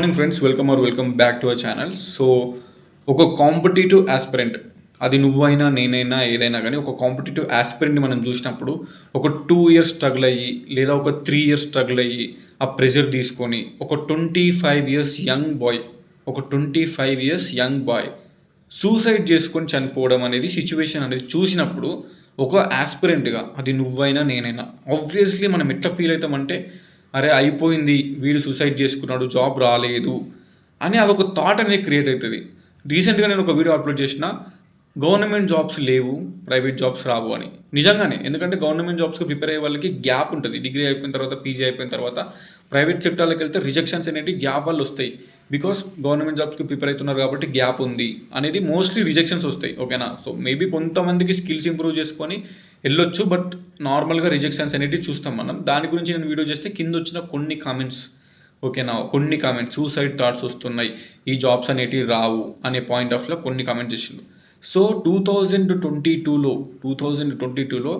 Morning friends welcome or welcome back to our channel so ఒక competitive aspirant అది నువ్వైనా నేనైనా ఏదైనా కానీ ఒక కాంపిటేటివ్ ఆస్పిరెంట్ని మనం చూసినప్పుడు ఒక టూ ఇయర్స్ స్ట్రగుల్ అయ్యి లేదా ఒక త్రీ ఇయర్స్ స్ట్రగుల్ అయ్యి ఆ ప్రెషర్ తీసుకొని ఒక twenty five years young boy ఒక twenty five years young boy suicide చేసుకొని చనిపోవడం అనేది సిచ్యువేషన్ అనేది చూసినప్పుడు ఒక ఆస్పిరెంట్గా అది నువ్వైనా నేనైనా ఆబ్వియస్లీ మనం ఎట్లా ఫీల్ అవుతామంటే అరే అయిపోయింది వీడు సూసైడ్ చేసుకున్నాడు జాబ్ రాలేదు అని అదొక థాట్ అనేది క్రియేట్ అవుతుంది. రీసెంట్గా నేను ఒక వీడియో అప్లోడ్ చేసిన గవర్నమెంట్ జాబ్స్ లేవు ప్రైవేట్ జాబ్స్ రావు అని. నిజంగానే ఎందుకంటే గవర్నమెంట్ జాబ్స్కి ప్రిపేర్ అయ్యే వాళ్ళకి గ్యాప్ ఉంటుంది. డిగ్రీ అయిపోయిన తర్వాత పీజీ అయిపోయిన తర్వాత ప్రైవేట్ సెక్టార్లకు వెళ్తే రిజెక్షన్స్ అనేవి గ్యాప్ వల్ల వస్తాయి. బికాస్ గవర్నమెంట్ జాబ్స్కి ప్రిపేర్ అవుతున్నారు కాబట్టి గ్యాప్ ఉంది. అనేది మోస్ట్లీ రిజెక్షన్స్ వస్తాయి ఓకేనా సో మేబీ కొంతమందికి స్కిల్స్ ఇంప్రూవ్ చేసుకొని వెళ్ళొచ్చు బట్ నార్మల్గా రిజెక్షన్స్ అనేటివి చూస్తాం మనం. దాని గురించి నేను వీడియో చేస్తే కింద వచ్చిన కొన్ని కామెంట్స్ ఓకేనా కొన్ని కామెంట్స్ సూసైడ్ థాట్స్ వస్తున్నాయి. ఈ జాబ్స్ అనేటివి రావు అనే పాయింట్ ఆఫ్లో కొన్ని కామెంట్స్ చేసిండు. సో టూ థౌజండ్ ట్వంటీ టూలో టూ థౌజండ్ ట్వంటీ టూలో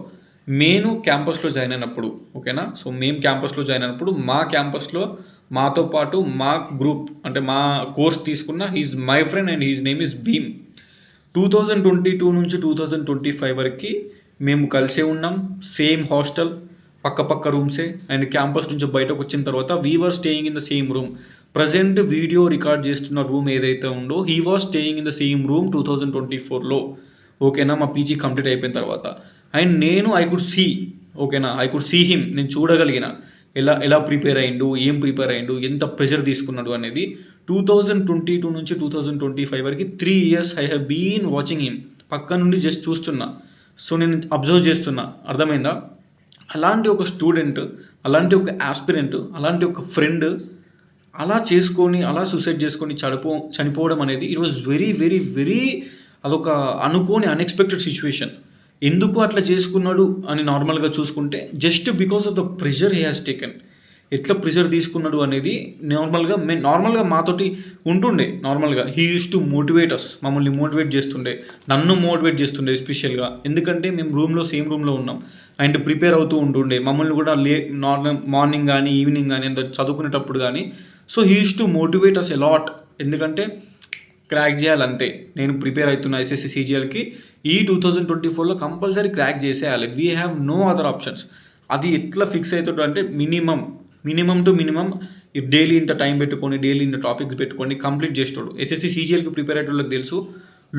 నేను క్యాంపస్లో జాయిన్ అయినప్పుడు ఓకేనా సో మేము క్యాంపస్లో జాయిన్ అయినప్పుడు మా క్యాంపస్లో మాతో పాటు మా గ్రూప్ అంటే మా కోర్స్ తీసుకున్న he's my friend and his name is Bheem two thousand twenty two నుంచి టూ థౌజండ్ ట్వంటీ ఫైవ్ వరకు మేము కలిసే ఉన్నాం సేమ్ హాస్టల్ పక్క పక్క రూమ్సే అండ్ క్యాంపస్ నుంచి బయటకు వచ్చిన తర్వాత we were staying in the same room present video record చేస్తున్న రూమ్ ఏదైతే ఉందో he was staying in the same room two thousand twenty ఫోర్లో ఓకేనా? మా పీజీ కంప్లీట్ అయిపోయిన తర్వాత. అండ్ నేను ఐ కుడ్ సీ ఓకేనా? ఐ కుడ్ సీ హిమ్ నేను చూడగలిగిన. ఎలా ఎలా ప్రిపేర్ అయ్యిండు ఏం ప్రిపేర్ అయ్యిండు ఎంత ప్రెషర్ తీసుకున్నాడు అనేది టూ థౌజండ్ ట్వంటీ టూ నుంచి టూ థౌజండ్ ట్వంటీ ఫైవ్ వరకు three years I have been watching him పక్క నుండి జస్ట్ చూస్తున్నా. సో నేను అబ్జర్వ్ చేస్తున్నా. అర్థమైందా? అలాంటి ఒక స్టూడెంట్ అలాంటి ఒక ఆస్పిరెంట్ అలాంటి ఒక ఫ్రెండ్ అలా చేసుకొని అలా సూసైడ్ చేసుకొని చనిపో చనిపోవడం అనేది it was very very very అదొక అనుకోని అన్ఎక్స్పెక్టెడ్ సిచ్యువేషన్ ఎందుకు అట్లా చేసుకున్నాడు అని నార్మల్గా చూసుకుంటే just because of the pressure he has taken ఎట్లా ప్రెషర్ తీసుకున్నాడు అనేది నార్మల్గా మే నార్మల్గా మాతోటి ఉంటుండే నార్మల్గా. He used to motivate us మమ్మల్ని మోటివేట్ చేస్తుండే. నన్ను మోటివేట్ చేస్తుండే ఎస్పెషల్గా ఎందుకంటే మేము రూమ్లో సేమ్ రూమ్లో ఉన్నాం. అండ్ ప్రిపేర్ అవుతూ ఉంటుండే. మమ్మల్ని కూడా లే నార్మల్ మార్నింగ్ కానీ ఈవినింగ్ కానీ అంత చదువుకునేటప్పుడు కానీ. So he used to motivate us a lot ఎందుకంటే క్రాక్ చేయాలంతే. నేను ప్రిపేర్ అవుతున్న ఎస్ఎస్సి సీజీఎల్కి ఈ టూ థౌజండ్ ట్వంటీ ఫోర్లో కంపల్సరీ క్రాక్ చేసేయాలి. We have no other options అది ఎట్లా ఫిక్స్ అవుతుందో అంటే minimum minimum to minimum daily ఇంత టైం పెట్టుకొని డైలీ ఇంత టాపిక్స్ పెట్టుకొని కంప్లీట్ చేస్తాడు ఎస్ఎస్సి సీజీఎల్కి ప్రిపేర్ అయ్యేటోళ్ళకి తెలుసు.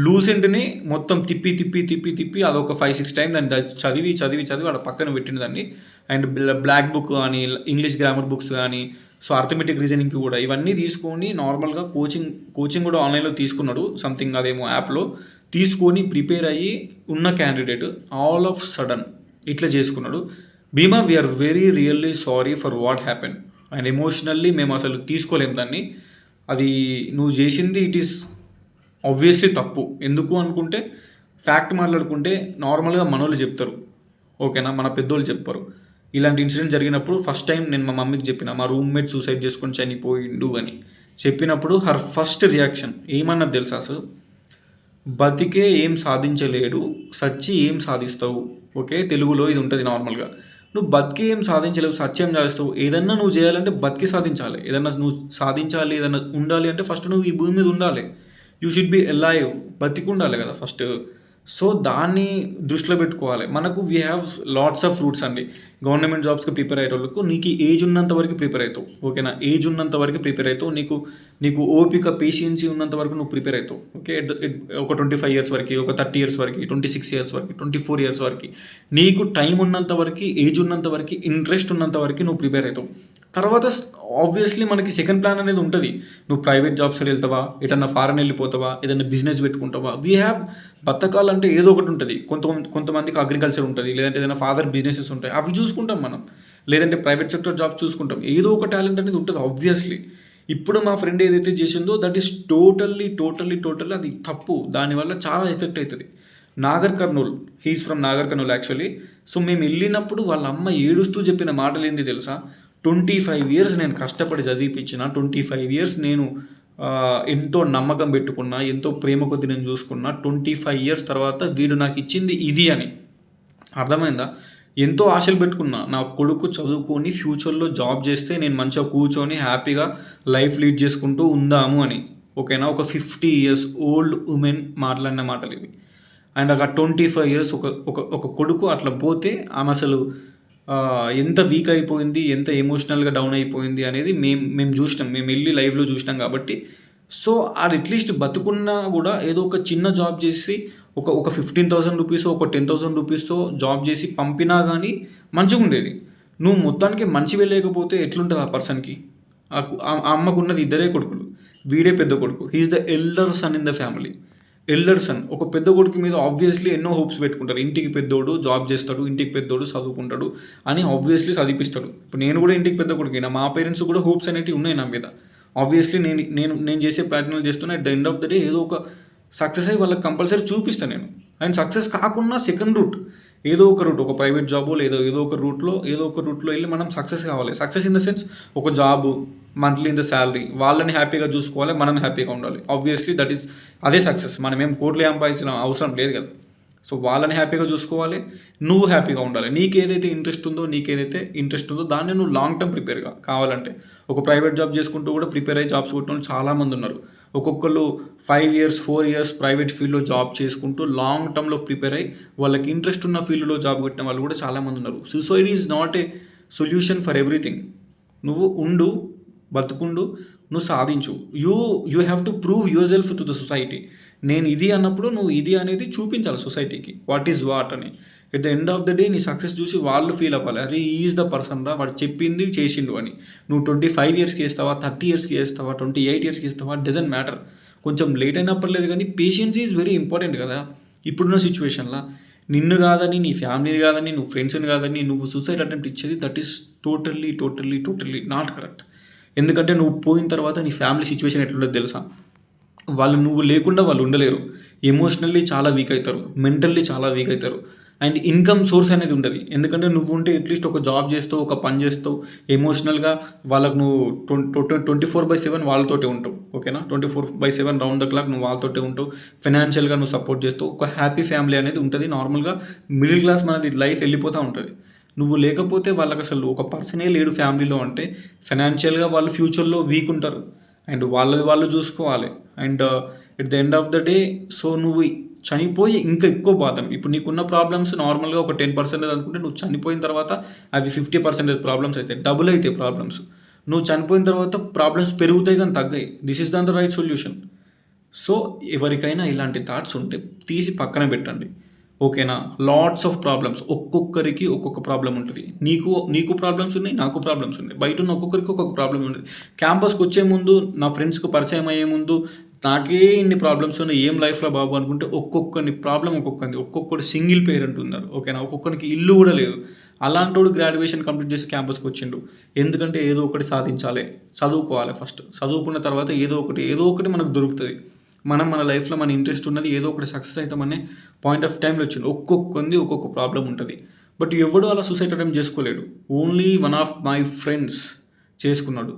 లూసెంట్ని మొత్తం తిప్పి తిప్పి తిప్పి తిప్పి అదొక ఫైవ్ సిక్స్ టైం దాన్ని చదివి చదివి చదివి అక్కడ పక్కన పెట్టిన దాన్ని. అండ్ బ్లాక్ బుక్ కానీ ఇంగ్లీష్ గ్రామర్ బుక్స్ కానీ సో అర్థమెటిక్ రీజనింగ్కి కూడా ఇవన్నీ తీసుకొని నార్మల్గా కోచింగ్ కోచింగ్ కూడా ఆన్లైన్లో తీసుకున్నాడు సంథింగ్ అదేమో యాప్లో. తీసుకొని ప్రిపేర్ అయ్యి ఉన్న క్యాండిడేట్ ఆల్ ఆఫ్ సడన్ ఇట్లా చేసుకున్నాడు. Bheema we are very really sorry for what happen and emotionally మేము అసలు తీసుకోలేము దాన్ని. అది నువ్వు చేసింది ఇట్ ఈస్ ఆబ్వియస్లీ తప్పు. ఎందుకు అనుకుంటే ఫ్యాక్ట్ మాట్లాడుకుంటే నార్మల్గా మనోళ్ళు చెప్తారు. ఓకేనా మన పెద్దోళ్ళు చెప్పారు. ఇలాంటి ఇన్సిడెంట్ జరిగినప్పుడు ఫస్ట్ టైం నేను మా మమ్మీకి చెప్పిన మా రూమ్మేట్ సూసైడ్ చేసుకొని చనిపోయిండు అని. చెప్పినప్పుడు హర్ ఫస్ట్ రియాక్షన్ ఏమన్నది తెలుసా అసలు బతికే ఏం సాధించలేడు సచ్చి ఏం సాధిస్తావు? ఓకే తెలుగులో ఇది ఉంటుంది నార్మల్గా నువ్వు బతికి ఏం సాధించలేవు సత్యం చేస్తావు ఏదన్నా నువ్వు చేయాలంటే బతికి సాధించాలి. ఏదన్నా నువ్వు సాధించాలి ఏదన్నా ఉండాలి అంటే ఫస్ట్ నువ్వు ఈ భూమి మీద ఉండాలి. యూ షుడ్ బి ఎలైవ్ బతికి ఉండాలి కదా ఫస్ట్ సో దాన్ని దృష్టిలో పెట్టుకోవాలి. మనకు we have lots of routes అండి. గవర్నమెంట్ జాబ్స్కి ప్రిపేర్ అయ్యే వాళ్ళకు నీకు ఏజ్ ఉన్నంత వరకు ప్రిపేర్ అవుతావు. ఓకేనా ఏజ్ ఉన్నంత వరకు ప్రిపేర్ అవుతావు. నీకు నీకు ఓపిక పేషియన్సీ ఉన్నంత వరకు నువ్వు ప్రిపేర్ అవుతావు. ఓకే ఒక ట్వంటీ ఫైవ్ ఇయర్స్ వరకు ఒక థర్టీ ఇయర్స్ వరకు ట్వంటీ సిక్స్ ఇయర్స్ వరకు ట్వంటీ ఫోర్ ఇయర్స్ వరకు నీకు టైం ఉన్నంత వరకు ఏజ్ ఉన్నంత వరకు ఇంట్రెస్ట్ ఉన్నంత వరకు నువ్వు ప్రిపేర్ అవుతావు. తర్వాత ఆబ్వియస్లీ మనకి సెకండ్ ప్లాన్ అనేది ఉంటుంది. నువ్వు ప్రైవేట్ జాబ్స్ వెళ్తావా? ఎటన్నా ఫారెన్ వెళ్ళిపోతావా? ఏదైనా బిజినెస్ పెట్టుకుంటావా? వీ హ్యావ్ బతకాలంటే ఏదో ఒకటి ఉంటుంది. కొంత కొంతమందికి అగ్రికల్చర్ ఉంటుంది. లేదంటే ఏదైనా ఫాదర్ బిజినెసెస్ ఉంటాయి. అవి చూసుకుంటాం మనం. లేదంటే ప్రైవేట్ సెక్టర్ జాబ్ చూసుకుంటాం. ఏదో ఒక టాలెంట్ అనేది ఉంటుంది ఆబ్వియస్లీ ఇప్పుడు మా ఫ్రెండ్ ఏదైతే చేసిందో that is totally totally totally అది తప్పు. దానివల్ల చాలా ఎఫెక్ట్ అవుతుంది Nagar Kurnool he's from Nagar Kurnool actually so మేము వెళ్ళినప్పుడు వాళ్ళ అమ్మ ఏడుస్తూ చెప్పిన మాటలు ఏంది తెలుసా? ట్వంటీ ఫైవ్ ఇయర్స్ నేను కష్టపడి చదివిపించిన ట్వంటీ ఫైవ్ ఇయర్స్ నేను ఎంతో నమ్మకం పెట్టుకున్నా ఎంతో ప్రేమ కొద్ది నేను చూసుకున్నా ట్వంటీ ఫైవ్ ఇయర్స్ తర్వాత వీడు నాకు ఇచ్చింది ఇది అని. అర్థమైందా? ఎంతో ఆశలు పెట్టుకున్నా. నా కొడుకు చదువుకొని ఫ్యూచర్లో జాబ్ చేస్తే నేను మంచిగా కూర్చొని హ్యాపీగా లైఫ్ లీడ్ చేసుకుంటూ ఉందాము అని. ఓకేనా? ఒక ఫిఫ్టీ ఇయర్స్ ఓల్డ్ ఉమెన్ మాట్లాడిన మాటలు ఇవి. అండ్ అక్కడ ట్వంటీ ఫైవ్ ఇయర్స్ ఒక ఒక ఒక కొడుకు అట్లా పోతే ఆమె అసలు ఎంత వీక్ అయిపోయింది ఎంత ఎమోషనల్గా డౌన్ అయిపోయింది అనేది మేము మేము చూసినాం. మేము వెళ్ళి లైవ్లో చూసినాం కాబట్టి. సో అది అట్లీస్ట్ బతుకున్నా కూడా ఏదో ఒక చిన్న జాబ్ చేసి ఒక ఒక ఫిఫ్టీన్ థౌసండ్ రూపీస్ ఒక టెన్ థౌసండ్ రూపీస్తో జాబ్ చేసి పంపినా కానీ మంచిగా ఉండేది. నువ్వు మొత్తానికి మంచి వెళ్ళలేకపోతే ఎట్లుంటుంది ఆ పర్సన్కి ఆ అమ్మకున్నది ఆ అమ్మకు ఉన్నది ఇద్దరే కొడుకులు. వీడే పెద్ద కొడుకు. He is the elder son in the family elder son ఒక పెద్ద కొడుకు మీద ఆబ్వియస్లీ ఎన్నో హోప్స్ పెట్టుకుంటారు. ఇంటికి పెద్దోడు జాబ్ చేస్తాడు ఇంటికి పెద్దోడు చదువుకుంటాడు అని ఆబ్వియస్లీ చదివిపిస్తాడు. ఇప్పుడు నేను కూడా ఇంటికి పెద్ద కొడుకు మా పేరెంట్స్ కూడా హోప్స్ అనేవి ఉన్నాయి నా మీద. ఆబ్వియస్లీ నేను నేను నేను చేసే ప్రయత్నాలు చేస్తున్నా at the end of the day ఏదో ఒక సక్సెస్ అయ్యి వాళ్ళకి కంపల్సరీ చూపిస్తాను నేను. అండ్ సక్సెస్ కాకుండా సెకండ్ రూట్ ఏదో ఒక రూట్ ఒక ప్రైవేట్ జాబు లేదో ఏదో ఒక రూట్లో ఏదో ఒక రూట్లో వెళ్ళి మనం సక్సెస్ కావాలి. సక్సెస్ ఇన్ ద సెన్స్ ఒక job monthly in the salary వాళ్ళని హ్యాపీగా చూసుకోవాలి మనం హ్యాపీగా ఉండాలి. ఆబ్వియస్లీ దట్ ఈస్ అదే సక్సెస్. మనం ఏం కోట్లు సంపాదించిన అవసరం లేదు కదా. సో వాళ్ళని హ్యాపీగా చూసుకోవాలి నువ్వు హ్యాపీగా ఉండాలి. నీకు ఏదైతే ఇంట్రెస్ట్ ఉందో నీకు ఏదైతే ఇంట్రెస్ట్ ఉందో దాన్ని నువ్వు లాంగ్ టర్మ్ ప్రిపేర్గా కావాలంటే. ఒక ప్రైవేట్ జాబ్ చేసుకుంటూ కూడా ప్రిపేర్ అయ్యి జాబ్స్ కొట్టిన చాలామంది ఉన్నారు. ఒక్కొక్కరు five years four years private ఫీల్డ్లో జాబ్ చేసుకుంటూ లాంగ్ టర్మ్లో ప్రిపేర్ అయ్యి వాళ్ళకి ఇంట్రెస్ట్ ఉన్న ఫీల్డ్లో జాబ్ కొట్టిన వాళ్ళు కూడా చాలామంది ఉన్నారు. Suicide is not a solution for everything నువ్వు ఉండు బతుకుండు నువ్వు సాధించు. You you have to prove yourself to the society నేను ఇది అన్నప్పుడు నువ్వు ఇది అనేది చూపించాలి సొసైటీకి వాట్ ఈజ్ వాట్ అని. At the end of the day నీ సక్సెస్ చూసి వాళ్ళు ఫీల్ అవ్వాలి. అరే ఈజ్ ద పర్సన్ రా వాడు చెప్పింది చేసిండు అని. నువ్వు ట్వంటీ ఫైవ్ ఇయర్స్కి వేస్తావా థర్టీ ఇయర్స్కి వేస్తావా ట్వంటీ ఎయిట్ ఇయర్స్కి వేస్తావా డజంట్ మ్యాటర్ కొంచెం లేట్ అయినా పర్లేదు కానీ పేషెన్స్ ఈజ్ వెరీ ఇంపార్టెంట్ కదా. ఇప్పుడున్న సిచ్యువేషన్లో నిన్ను కాదని నీ ఫ్యామిలీని కాదని నువ్వు ఫ్రెండ్స్ని కాదని నువ్వు సూసైడ్ అటెంప్ట్ ఇచ్చేది that is totally totally totally not correct ఎందుకంటే నువ్వు పోయిన తర్వాత నీ ఫ్యామిలీ సిచ్యువేషన్ ఎట్లుండదు తెలుసా? వాళ్ళు నువ్వు లేకుండా వాళ్ళు ఉండలేరు. ఎమోషనల్లీ చాలా వీక్ అవుతారు. మెంటల్లీ చాలా వీక్ అవుతారు. అండ్ ఇన్కమ్ సోర్స్ అనేది ఉండదు. ఎందుకంటే నువ్వు ఉంటే అట్లీస్ట్ ఒక జాబ్ చేస్తావు ఒక పని చేస్తావు ఎమోషనల్గా వాళ్ళకు నువ్వు ట్వంటీ ఫోర్ బై సెవెన్ వాళ్ళతోటే ఉంటావు. ఓకేనా? Twenty four by seven round the clock నువ్వు వాళ్ళతోటే ఉంటావు. ఫైనాన్షియల్గా నువ్వు సపోర్ట్ చేస్తావు. ఒక హ్యాపీ ఫ్యామిలీ అనేది ఉంటుంది. నార్మల్గా మిడిల్ క్లాస్ మనది లైఫ్ వెళ్ళిపోతూ ఉంటుంది. నువ్వు లేకపోతే వాళ్ళకి అసలు ఒక పర్సనే లేడు ఫ్యామిలీలో అంటే ఫైనాన్షియల్గా వాళ్ళు ఫ్యూచర్లో వీక్ ఉంటారు. అండ్ వాళ్ళది వాళ్ళు చూసుకోవాలి. And at the end of the day so నువ్వు చనిపోయి ఇంకా ఎక్కువ బాధం ఇప్పుడు నీకున్న ప్రాబ్లమ్స్ నార్మల్గా ఒక టెన్ పర్సెంటేజ్ అనుకుంటే నువ్వు చనిపోయిన తర్వాత అది ఫిఫ్టీ పర్సెంటేజ్ ప్రాబ్లమ్స్ అవుతాయి డబుల్ అవుతాయి ప్రాబ్లమ్స్ నువ్వు చనిపోయిన తర్వాత ప్రాబ్లమ్స్ పెరుగుతాయి కానీ తగ్గాయి. This is than the right solution so ఎవరికైనా ఇలాంటి థాట్స్ ఉంటే తీసి పక్కన పెట్టండి. ఓకేనా లాట్స్ ఆఫ్ ప్రాబ్లమ్స్ ఒక్కొక్కరికి ఒక్కొక్క ప్రాబ్లం ఉంటుంది. నీకు నీకు ప్రాబ్లమ్స్ ఉన్నాయి నాకు ప్రాబ్లమ్స్ ఉన్నాయి. బయట ఉన్న ఒక్కొక్కరికి ఒక్కొక్క ప్రాబ్లం ఉంటుంది. క్యాంపస్కి వచ్చే ముందు నా ఫ్రెండ్స్కి పరిచయం అయ్యే ముందు నాకే ఇన్ని ప్రాబ్లమ్స్ ఉన్నాయి ఏం లైఫ్లో బాబు అనుకుంటే ఒక్కొక్కరిని ప్రాబ్లం ఒక్కొక్కరిది. ఒక్కొక్కటి సింగిల్ పేరెంట్ ఉన్నారు ఓకేనా ఒక్కొక్కరికి ఇల్లు కూడా లేదు. అలాంటి వాడు గ్రాడ్యుయేషన్ కంప్లీట్ చేసి క్యాంపస్కి వచ్చిండు. ఎందుకంటే ఏదో ఒకటి సాధించాలి. చదువుకోవాలి ఫస్ట్ చదువుకున్న తర్వాత ఏదో ఒకటి ఏదో ఒకటి మనకు దొరుకుతుంది. మనం మన లైఫ్లో మన ఇంట్రెస్ట్ ఉన్నది ఏదో ఒకటి సక్సెస్ అవుతామనే పాయింట్ ఆఫ్ టైంలో వచ్చింది ఒక్కొక్కరిది ఒక్కొక్క ప్రాబ్లం ఉంటుంది. బట్ ఎవడు అలా suicide attempt చేసుకోలేడు. Only one of my friends చేసుకున్నాడు.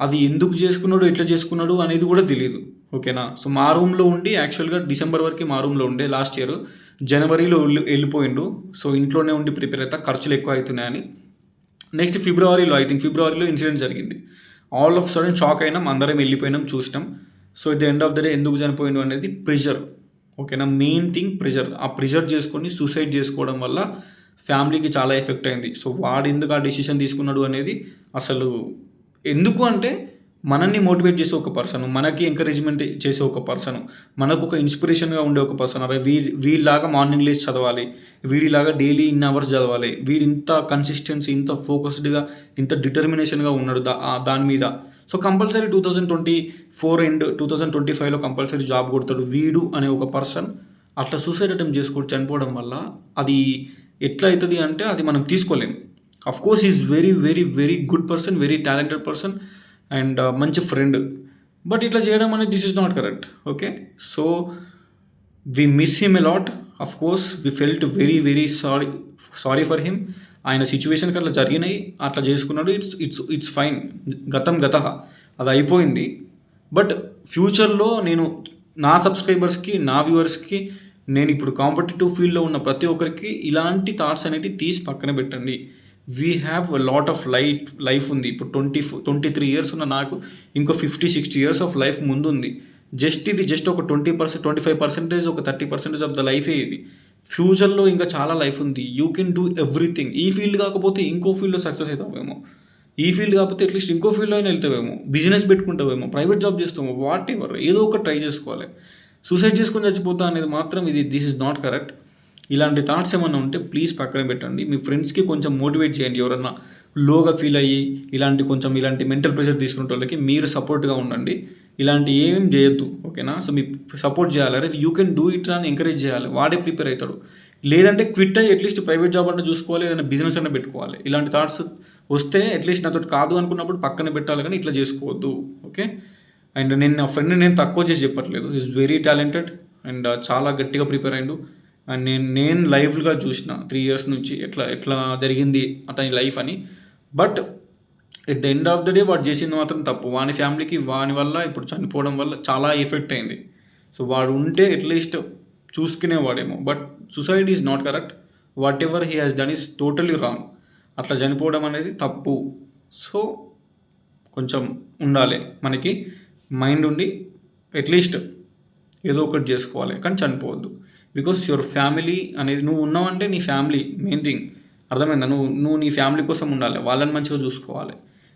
అది ఎందుకు చేసుకున్నాడు ఎట్లా చేసుకున్నాడు అనేది కూడా తెలియదు ఓకేనా? సో మా రూమ్లో ఉండి యాక్చువల్గా డిసెంబర్ వరకు మా రూమ్లో ఉండే లాస్ట్ ఇయర్ జనవరిలో వెళ్ళి వెళ్ళిపోయిండు. సో ఇంట్లోనే ఉండి ప్రిపేర్ అవుతా ఖర్చులు ఎక్కువ అవుతున్నాయని. నెక్స్ట్ ఫిబ్రవరిలో ఐ థింక్ ఫిబ్రవరిలో ఇన్సిడెంట్ జరిగింది. ఆల్ ఆఫ్ సడన్ షాక్ అయినాం అందరం వెళ్ళిపోయినాం చూసినాం. So at the end of the day ఎందుకు చనిపోయిండు అనేది ప్రెషర్ ఓకేనా? మెయిన్ థింగ్ ప్రెషర్ ఆ ప్రెషర్ చేసుకొని సూసైడ్ చేసుకోవడం వల్ల ఫ్యామిలీకి చాలా ఎఫెక్ట్ అయింది. సో వాడు ఎందుకు ఆ డిసిషన్ తీసుకున్నాడు అనేది అసలు ఎందుకు అంటే మనల్ని మోటివేట్ చేసే ఒక పర్సన్ మనకి ఎంకరేజ్మెంట్ చేసే ఒక పర్సన్ మనకు ఒక ఇన్స్పిరేషన్గా ఉండే ఒక పర్సన్ అరే వీ వీళ్ళలాగా మార్నింగ్ లేచి చదవాలి వీడిలాగా డైలీ ఇన్ అవర్స్ చదవాలి వీడు ఇంత కన్సిస్టెన్సీ ఇంత ఫోకస్డ్గా ఇంత డిటర్మినేషన్గా ఉన్నాడు దా దాని మీద. So compulsory two thousand twenty four and two thousand twenty ఫైవ్లో కంపల్సరీ జాబ్ కొడతాడు వీడు అనే ఒక పర్సన్. అట్లా సూసైడ్ అటెంప్ట్ చేసుకోడు చనిపోవడం వల్ల అది ఎట్లా అవుతుంది అంటే అది మనం తీసుకోలేం. Of course is very very very good person very talented person and మంచి ఫ్రెండ్ బట్ ఇట్లా చేయడం అనేది this is not correct okay so we miss him a lot lot of course we felt very very sorry sorry for him ఆయన సిచ్యువేషన్కి అట్లా జరిగినాయి. అట్లా చేసుకున్నాడు. ఇట్స్ ఇట్స్ ఇట్స్ ఫైన్ గతం గత. అది అయిపోయింది. బట్ ఫ్యూచర్లో నేను నా సబ్స్క్రైబర్స్కి నా వ్యూవర్స్కి నేను ఇప్పుడు కాంపిటేటివ్ ఫీల్డ్లో ఉన్న ప్రతి ఒక్కరికి ఇలాంటి థాట్స్ అనేవి తీసి పక్కన పెట్టండి. We have lot of light life ఉంది. ఇప్పుడు ట్వంటీ ట్వంటీ త్రీ ఇయర్స్ ఉన్న నాకు ఇంకో fifty sixty years of life ముందు ఉంది జస్ట్ ఇది జస్ట్ ఒక twenty percent twenty five percentage ఒక థర్టీ పర్సెంటేజ్ ఆఫ్ ద లైఫే ఇది. ఫ్యూచర్లో ఇంకా చాలా లైఫ్ ఉంది. యూ కెన్ డూ ఎవ్రీథింగ్ ఈ ఫీల్డ్ కాకపోతే ఇంకో ఫీల్డ్లో సక్సెస్ అవుతామేమో ఈ ఫీల్డ్ కాకపోతే అట్లీస్ట్ ఇంకో ఫీల్డ్లో అయినా వెళ్తావేమో. బిజినెస్ పెట్టుకుంటావేమో. ప్రైవేట్ జాబ్ చేస్తామో. వాట్ ఎవర్ ఏదో ఒకటి ట్రై చేసుకోవాలి. సూసైడ్ చేసుకుని చచ్చిపోతా అనేది మాత్రం ఇది దిస్ ఇస్ నాట్ కరెక్ట్ ఇలాంటి థాట్స్ ఏమైనా ఉంటే ప్లీజ్ పక్కన పెట్టండి. మీ ఫ్రెండ్స్కి కొంచెం మోటివేట్ చేయండి. ఎవరన్నా లోగా ఫీల్ అయ్యి ఇలాంటి కొంచెం ఇలాంటి మెంటల్ ప్రెషర్ తీసుకునే వాళ్ళకి మీరు సపోర్ట్గా ఉండండి. ఇలాంటి ఏం చేయొద్దు ఓకేనా సో మీ సపోర్ట్ చేయాలి. అరే యూ కెన్ డూ ఇట్ అని ఎంకరేజ్ చేయాలి. వాడే ప్రిపేర్ అవుతాడు. లేదంటే క్విట్ అయ్యి అట్లీస్ట్ ప్రైవేట్ జాబ్ అన్న చూసుకోవాలి ఏదైనా బిజినెస్ అన్న పెట్టుకోవాలి. ఇలాంటి థాట్స్ వస్తే అట్లీస్ట్ నాతో కాదు అనుకున్నప్పుడు పక్కన పెట్టాలి కానీ ఇట్లా చేసుకోవద్దు ఓకే అండ్ నేను నా ఫ్రెండ్ని నేను తక్కువ చేసి చెప్పట్లేదు. ఈజ్ వెరీ టాలెంటెడ్ అండ్ చాలా గట్టిగా ప్రిపేర్ అయ్యిండు అండ్ నేను నేను లైవ్గా చూసిన త్రీ ఇయర్స్ నుంచి ఎట్లా ఎట్లా జరిగింది అతని లైఫ్ అని. But at the end of the day వాడు చేసింది మాత్రం తప్పు. వాని ఫ్యామిలీకి వాని వల్ల ఇప్పుడు చనిపోవడం వల్ల చాలా ఎఫెక్ట్ అయింది. సో వాడు ఉంటే at least చూసుకునేవాడేమో. But society is not correct whatever he has done is totally wrong అట్లా చనిపోవడం అనేది తప్పు. సో కొంచెం ఉండాలి. మనకి మైండ్ ఉండి అట్లీస్ట్ ఏదో ఒకటి చేసుకోవాలి. కానీ చనిపోవద్దు. బికాస్ యువర్ ఫ్యామిలీ అనేది నువ్వు ఉన్నావంటే నీ ఫ్యామిలీ మెయిన్ థింగ్ అర్థమైందా? నువ్వు నువ్వు నీ ఫ్యామిలీ కోసం ఉండాలి. వాళ్ళని మంచిగా చూసుకోవాలి.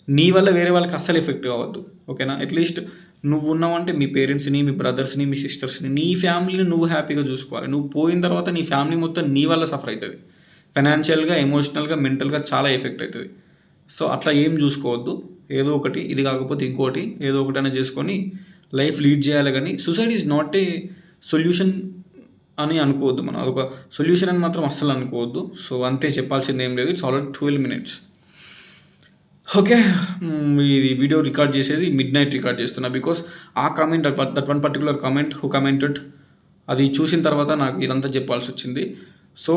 నీ వల్ల వేరే వాళ్ళకి అస్సలు ఎఫెక్ట్ కావద్దు. ఓకేనా అట్లీస్ట్ నువ్వు ఉన్నావంటే మీ పేరెంట్స్ని మీ బ్రదర్స్ని మీ సిస్టర్స్ని నీ ఫ్యామిలీని నువ్వు హ్యాపీగా చూసుకోవాలి. నువ్వు పోయిన తర్వాత నీ ఫ్యామిలీ మొత్తం నీ వల్ల సఫర్ అవుతుంది ఫైనాన్షియల్గా ఎమోషనల్గా మెంటల్గా చాలా ఎఫెక్ట్ అవుతుంది సో అట్లా ఏం చూసుకోవద్దు. ఏదో ఒకటి ఇది కాకపోతే ఇంకోటి ఏదో ఒకటైనా చేసుకొని లైఫ్ లీడ్ చేయాలి కానీ suicide is not a solution అని అనుకోవద్దు మనం. అదొక సొల్యూషన్ అని మాత్రం అస్సలు అనుకోవద్దు. సో అంతే చెప్పాల్సింది ఏం లేదు. It's already twelve minutes okay ఇది వీడియో రికార్డ్ చేసేది మిడ్ నైట్ రికార్డ్ చేస్తున్నా. బికాస్ ఆ comment that one particular comment who commented అది చూసిన తర్వాత నాకు ఇదంతా చెప్పాల్సి వచ్చింది. So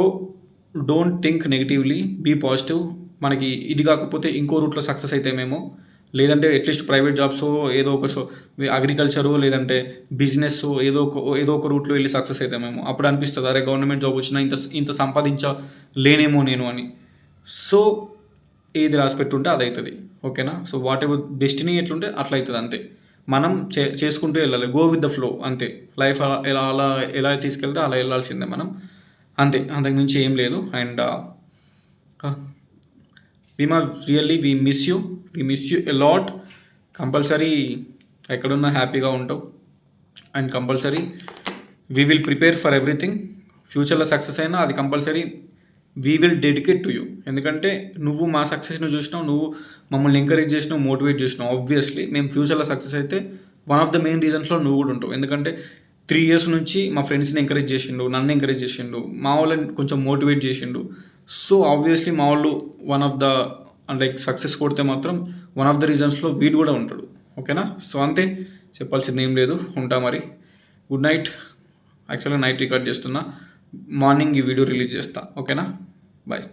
don't think negatively be positive మనకి ఇది కాకపోతే ఇంకో రూట్లో సక్సెస్ అయితేమేమో లేదంటే అట్లీస్ట్ ప్రైవేట్ జాబ్స్ ఏదో ఒక సో అగ్రికల్చరు లేదంటే బిజినెస్ ఏదో ఒక ఏదో ఒక రూట్లో వెళ్ళి సక్సెస్ అవుతామేమో అప్పుడు అనిపిస్తుంది అరే గవర్నమెంట్ జాబ్ వచ్చినా ఇంత ఇంత సంపాదించలేనేమో నేను అని. సో ఏది రాసి పెట్టుంటే అది అవుతుంది ఓకేనా? సో వాట్ ఎవర్ డెస్టినీ ఎట్లుంటే అట్లా అవుతుంది అంతే. మనం చే చేసుకుంటూ వెళ్ళాలి. గో విత్ ద ఫ్లో అంతే. లైఫ్ అలా ఎలా అలా ఎలా తీసుకెళ్తే అలా వెళ్ళాల్సిందే మనం. అంతే. అంతకుమించి ఏం లేదు. And Bhima really we miss you we miss you a lot compulsory ఎక్కడున్నా హ్యాపీగా ఉంటావు. And compulsory we will prepare for everything ఫ్యూచర్లో సక్సెస్ అయినా అది compulsory we will dedicate to you ఎందుకంటే నువ్వు మా సక్సెస్ను చూసినావు నువ్వు మమ్మల్ని ఎంకరేజ్ చేసినావు మోటివేట్ చేసినావు. ఆబ్వియస్లీ మేము ఫ్యూచర్లో సక్సెస్ అయితే వన్ ఆఫ్ ద మెయిన్ రీజన్స్లో నువ్వు కూడా ఉంటావు. ఎందుకంటే త్రీ ఇయర్స్ నుంచి మా ఫ్రెండ్స్ని ఎంకరేజ్ చేసిండు నన్ను ఎంకరేజ్ చేసిండు మా వాళ్ళని కొంచెం మోటివేట్ చేసిండు. సో ఆబ్వియస్లీ మా వాళ్ళు one of the like success కొడితే మాత్రం వన్ ఆఫ్ ద రీజన్స్లో వీడు కూడా ఉంటాడు. ఓకేనా సో అంతే. చెప్పాల్సింది ఏం లేదు. ఉంటా మరి. గుడ్ నైట్ యాక్చువల్గా నైట్ రికార్డ్ చేస్తున్నా. మార్నింగ్ ఈ వీడియో రిలీజ్ చేస్తా. ఓకేనా బాయ్